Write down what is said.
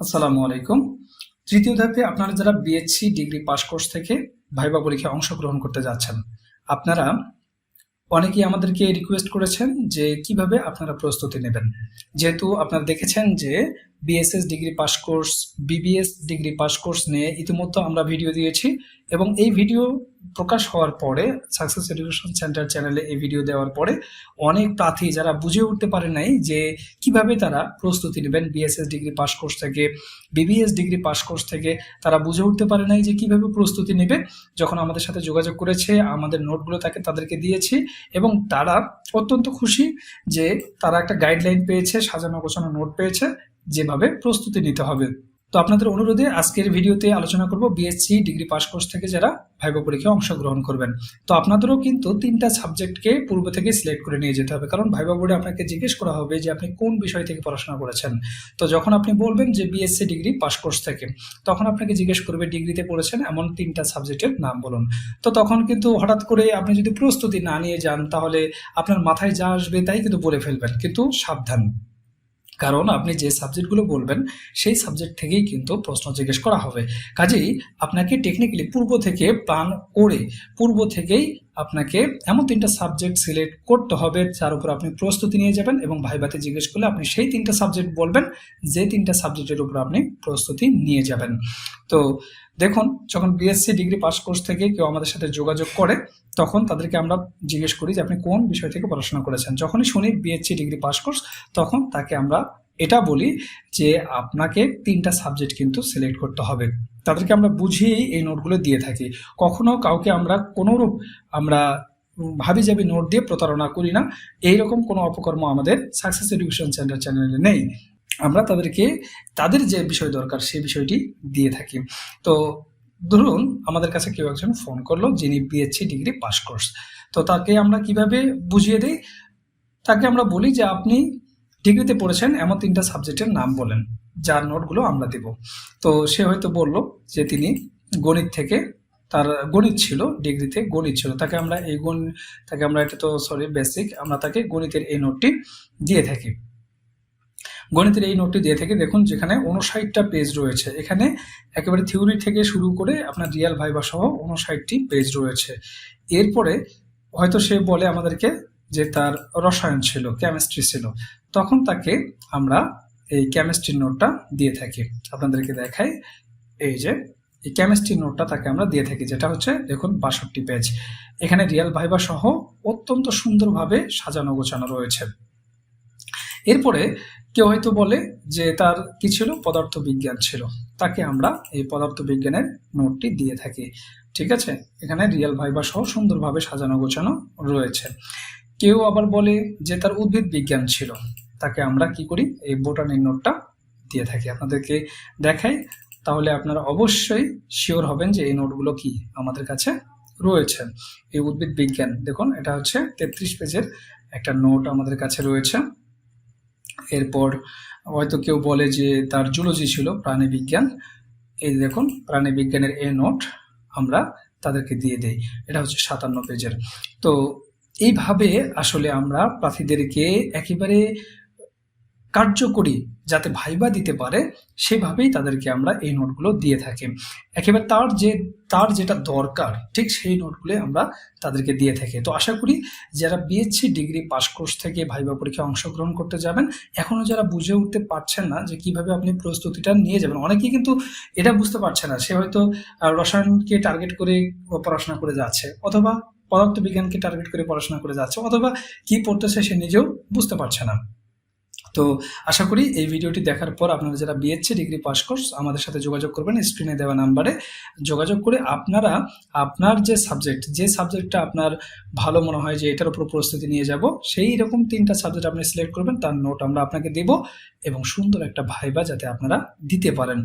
আসসালামু আলাইকুম। তৃতীয় ধাপে আপনারা যারা বিএসসি ডিগ্রি পাস কোর্স থেকে ভাইবা পরীক্ষায় অংশগ্রহণ করতে যাচ্ছেন, আপনারা অনেকেই আমাদেরকে রিকোয়েস্ট করেছেন যে কীভাবে আপনারা প্রস্তুতি নেবেন। যেহেতু আপনারা দেখেছেন যে BSS degree pass course BBS degree pass course নিয়ে ইতিমধ্যে আমরা ভিডিও দিয়েছি এবং এই ভিডিও প্রকাশ হওয়ার পরে সাকসেস এডুকেশন সেন্টার চ্যানেলে এই ভিডিও দেওয়ার পরে অনেক প্রার্থী যারা বুঝে উঠতে পারে নাই যে কীভাবে তারা প্রস্তুতি নেবেন বিএসএস ডিগ্রি পাস কোর্স থেকে বিবিএস ডিগ্রি পাস কোর্স থেকে, তারা বুঝে উঠতে পারে নাই যে কীভাবে প্রস্তুতি নেবে। যখন আমাদের সাথে যোগাযোগ করেছে, আমাদের নোটগুলো তাকে, তাদেরকে দিয়েছি এবং তারা অত্যন্ত খুশি যে তারা একটা গাইডলাইন পেয়েছে, সাজানো গোছানো নোট পেয়েছে, যেভাবে প্রস্তুতি নিতে হবে। তো আপনাদের অনুরোধে আজকের ভিডিওতে আলোচনা করব বিএসসি ডিগ্রি পাস কোর্স থেকে যারা ভাইবা পরীক্ষায় অংশগ্রহণ করবেন। তো আপনাদেরও কিন্তু তিনটা সাবজেক্টকে পূর্ব থেকে সিলেক্ট করে নিয়ে যেতে হবে। কারণ ভাইবা বোর্ডে আপনাকে জিজ্ঞেস করা হবে যে আপনি কোন বিষয় থেকে পড়াশোনা করেছেন। তো যখন আপনি বলবেন যে বিএসসি ডিগ্রি পাস কোর্স থেকে, তখন আপনাকে জিজ্ঞেস করবে ডিগ্রিতে পড়েছেন এমন তিনটা সাবজেক্টের নাম বলুন। তো তখন কিন্তু হঠাৎ করে আপনি যদি প্রস্তুতি না নিয়ে যান, তাহলে আপনার মাথায় যা আসবে তাই কিন্তু বলে ফেলবেন। কিন্তু সাবধান। কারণ আপনি যে সাবজেক্টগুলো বলবেন, সেই সাবজেক্ট থেকেই কিন্তু প্রশ্ন জিজ্ঞেস করা হবে। কাজেই আপনাকে টেকনিক্যালি পূর্ব থেকে প্ল্যান করে, পূর্ব থেকেই আপনাকে এমন তিনটা সাবজেক্ট সিলেক্ট করতে হবে যার উপর আপনি প্রস্তুতি নিয়ে যাবেন এবং ভাইভাতে জিজ্ঞেস করলে আপনি সেই তিনটা সাবজেক্ট বলবেন, যে তিনটা সাবজেক্টের উপর আপনি প্রস্তুতি নিয়ে যাবেন। তো দেখুন, যখন বিএসসি ডিগ্রি পাস কোর্স থেকে কেউ আমাদের সাথে যোগাযোগ করে, তখন তাদেরকে আমরা জিজ্ঞেস করি যে আপনি কোন বিষয় থেকে পড়াশোনা করেছেন। যখনই শুনি বিএসসি ডিগ্রি পাস কোর্স তখন তাকে আমরা এটা বলি যে আপনাকে তিনটা সাবজেক্ট কিন্তু সিলেক্ট করতে হবে। তাদেরকে আমরা বুঝিয়েই এই নোটগুলো দিয়ে থাকি। কখনো কাউকে আমরা কোনোরূপ আমরা ভাবি যাবি নোট দিয়ে প্রতারণা করি না, এইরকম কোনো অপকর্ম আমাদের সাকসেস এডুকেশন সেন্টার চ্যানেলে নেই। আমরা তাদেরকে, তাদের যে বিষয় দরকার সেই বিষয়টি দিয়ে থাকি। তো ধরুন আমাদের কাছে কেউ একজন ফোন করল যিনি বিএসসি ডিগ্রি পাস কোর্স তো তাকে আমরা কীভাবে বুঝিয়ে দিই? তাকে আমরা বলি যে আপনি ডিগ্রিতে পড়েছেন, এমন তিনটা সাবজেক্টের নাম বলেন, যার নোটগুলো আমরা দেব। তো সে হয়তো বলল যে তিনি গণিত থেকে তার, গণিত ছিল ডিগ্রিতে গণিত ছিল। তাকে আমরা এই গণ, তাকে আমরা এটা তো সরি বেসিক আমরা তাকে গণিতের এই নোটটি দিয়ে থাকি। গণিতের এই নোটটি দিয়ে থাকি, দেখুন যেখানে উনষাটটা পেজ রয়েছে। এখানে একেবারে থিওরি থেকে শুরু করে আপনার রিয়াল ভাইবা সহ উনষাটটি পেজ রয়েছে। এরপরে হয়তো সে বলে আমাদেরকে যে তার রসায়ন ছিল কেমিস্ট্রি ছিল, তখন তাকে আমরা এই কেমিস্ট্রির নোটটা দিয়ে থাকি। আপনাদেরকে দেখাই এই যে, এই কেমিস্ট্রির নোটটা তাকে আমরা দিয়ে থাকি, যেটা হচ্ছে দেখুন বাষট্টি পেজ এখানে রিয়াল ভাইবা সহ অত্যন্ত সুন্দরভাবে সাজানো গোছানো রয়েছে। এরপরে কেউ হয়তো বলে যে তার কি ছিল? পদার্থ বিজ্ঞান ছিল। তাকে আমরা এই পদার্থ বিজ্ঞানের নোটটি দিয়ে থাকি। ঠিক আছে? এখানে রিয়াল ভাইবা সহ সুন্দরভাবে সাজানো গোছানো রয়েছে। কেউ আবার বলে যে তার উদ্ভিদ বিজ্ঞান ছিল। তাকে আমরা কি করি? এই বোটানির নোটটা দিয়ে থাকি। আপনাদেরকে দেখাই। তাহলে আপনারা অবশ্যই শিওর হবেন যে এই নোটগুলো কি আমাদের কাছে রয়েছে। এই উদ্ভিদ বিজ্ঞান, দেখুন, এটা হচ্ছে তেত্রিশ পেজের একটা নোট আমাদের কাছে রয়েছে। এরপর হয়তো কেউ বলে যে তার জুলজি ছিল প্রাণী বিজ্ঞান। এই দেখুন, প্রাণী বিজ্ঞানের এই নোট আমরা তাদেরকে দিয়ে দেই। এটা হচ্ছে সাতান্ন পেজের। তো এইভাবে আসলে আমরা প্রার্থীদেরকে একেবারে কার্যকরী যাতে ভাইবা দিতে পারে, সেভাবেই তাদেরকে আমরা এই নোটগুলো দিয়ে থাকি। একেবারে তার যে, তার যেটা দরকার, ঠিক সেই নোটগুলো আমরা তাদেরকে দিয়ে থাকি। তো আশা করি যারা বিএসসি ডিগ্রি পাস কোর্স থেকে ভাইবা পরীক্ষায় অংশগ্রহণ করতে যাবেন এখনও যারা বুঝে উঠতে পারছেন না যে কীভাবে আপনি প্রস্তুতিটা নিয়ে যাবেন, অনেকেই কিন্তু এটা বুঝতে পারছে না। সে হয়তো রসায়নকে টার্গেট করে পড়াশোনা করে যাচ্ছে, অথবা পদার্থ বিজ্ঞানকে টার্গেট করে পড়াশোনা করে যাচ্ছে, অথবা কি পড়তেছে সে নিজেও বুঝতে পারছে না। তো আশা করি এই ভিডিওটি দেখার পর আপনারা যারা বিএসসি ডিগ্রি পাস কোর্স আমাদের সাথে যোগাযোগ করবেন স্ক্রিনে দেওয়া নাম্বারে যোগাযোগ করে আপনারা আপনার যে সাবজেক্ট যে সাবজেক্টটা আপনার ভালো মনে হয় যে এটার উপর প্রস্তুতি নিয়ে যাব, সেই রকম তিনটা সাবজেক্ট আপনি সিলেক্ট করবেন, তার নোট আমরা আপনাকে দেব এবং সুন্দর একটা ভাইবা যাতে আপনারা দিতে পারেন।